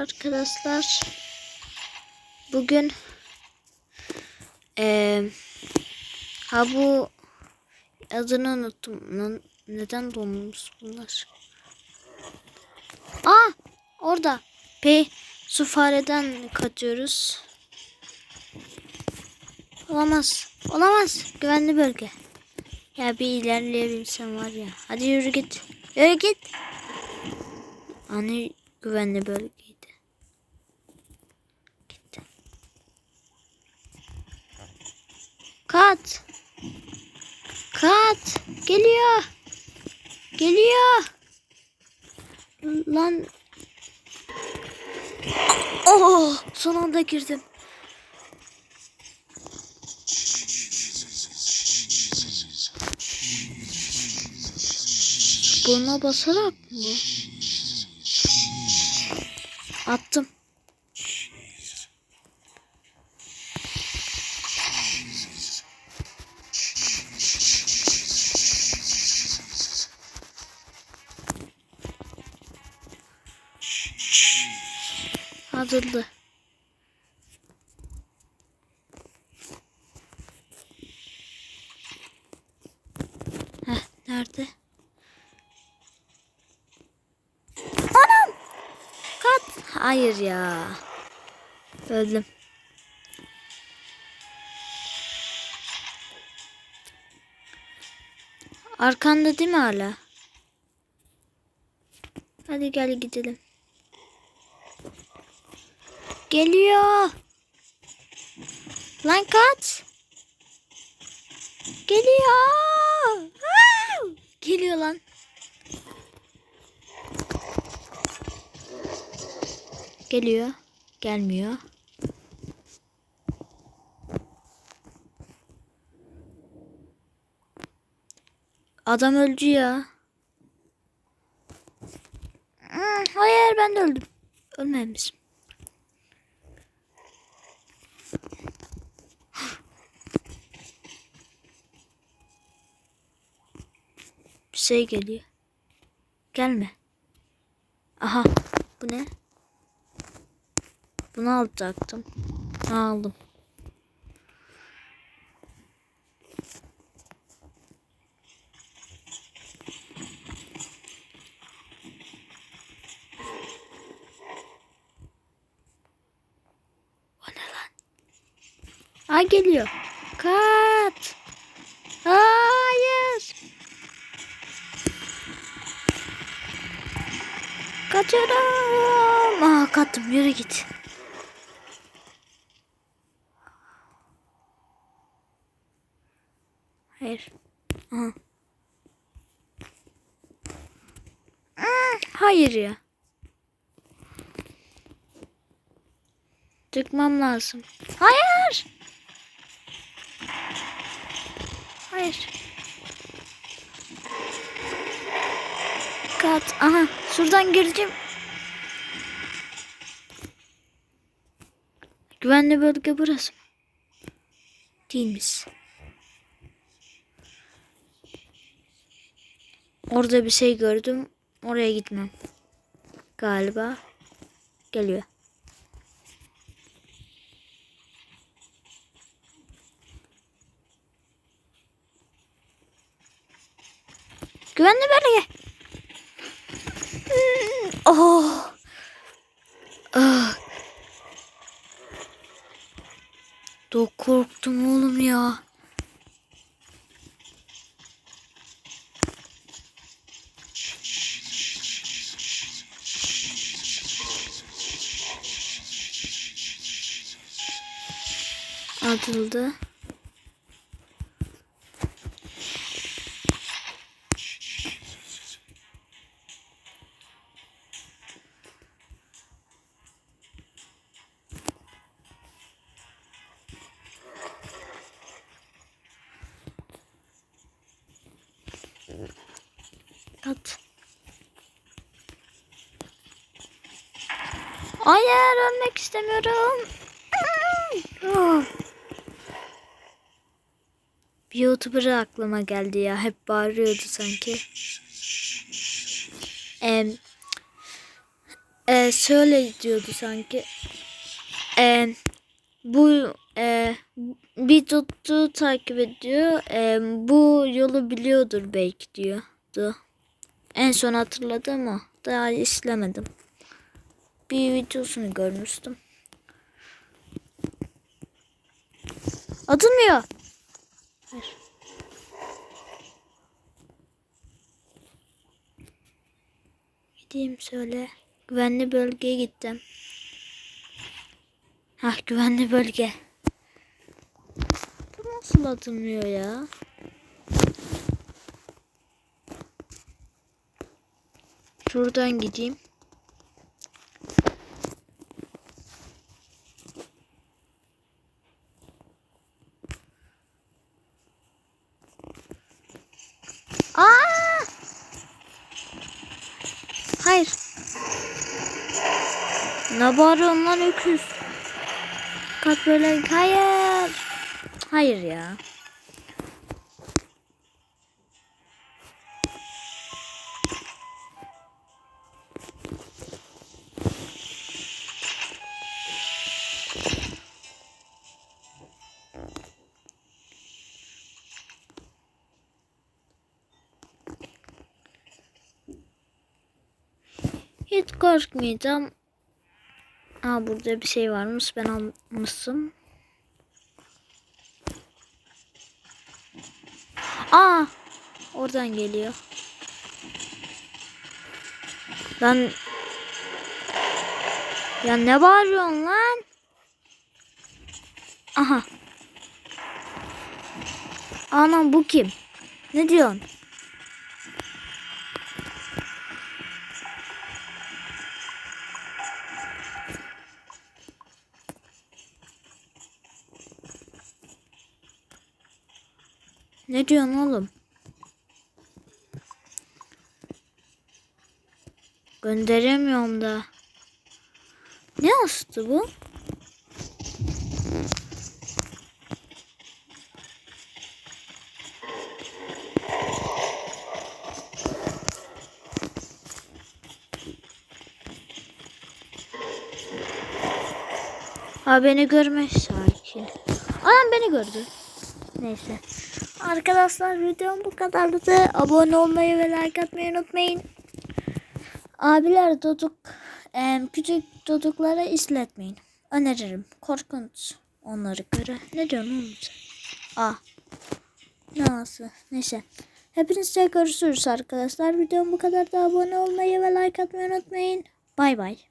arkadaşlar. Bugün eee ha bu adını unuttum. Neden donmuş bunlar? Aa orada. P su fareden kaçıyoruz. Olamaz. Olamaz. Güvenli bölge. Ya bir ilerleyebilsem var ya. Hadi yürü git. Yürü git. Hani güvenli bölgeydi. Gitti. Kat. Kat. Geliyor. Geliyor. Lan. Oh, son anda girdim. Buna basarak mı? Attım. Hazırlı. Heh, nerede? Anam! Kat. Hayır ya. Öldüm. Arkanda değil mi hala? Hadi gel gidelim. Geliyor. Lan kaç. Geliyor. Geliyor lan. Geliyor. Gelmiyor. Adam öldü ya. Hmm, Hayır ben de öldüm. Ölmemişim. Bir şey geliyor. Gelme. Aha. Bu ne? Bunu alacaktım. Aldım. O ne lan? Ay geliyor. Kat. Hayır. Kaçıyorum. Aa kattım yürü git. Hayır. Aha. Hmm, Hayır ya. Çıkmam lazım. Hayır. Hayır. Kat. Aha. Şuradan gireceğim. Güvenli bölge burası mı? Değilmiş. Orada bir şey gördüm. Oraya gitmem. Galiba. Geliyor. Güvenli bölge. Hmm, Oh. Ah. Çok korktum oğlum ya. Atıldı. At. Hayır ölmek istemiyorum. Bir YouTuber aklıma geldi ya. Hep bağırıyordu sanki. Em, e, şöyle diyordu sanki. E, bu e, bir tuttu takip ediyor. E, bu yolu biliyordur belki diyordu. En son hatırladım ama daha izlemedim. Bir videosunu görmüştüm. Atılmıyor. Hayır. Gideyim söyle. Güvenli bölgeye gittim. Hah güvenli bölge. Bu nasıl atılmıyor ya? Şuradan gideyim. Aa! Hayır. Ne bağırıyorsun lan öküz? Kalk böyle. Hayır. Hayır ya. Hiç korkmayacağım. Aa burada bir şey varmış. Ben almışım. Aa! Oradan geliyor. Lan Ya ne bağırıyorsun lan? Aha. Anam bu kim? Ne diyorsun? Ne diyorsun oğlum? Gönderemiyorum da. Ne astı bu? Ha beni görmez sakin. Anam beni gördü. Neyse. Arkadaşlar videom bu kadardı. Abone olmayı ve like atmayı unutmayın. Abiler doduk küçük doduklara izletmeyin. Öneririm. Korkunç onları göre. Ne diyorsun oğlum? Ah. Nasıl? Neyse. Hepinizle görüşürüz arkadaşlar. Videom bu kadar da abone olmayı ve like atmayı unutmayın. Bay bay.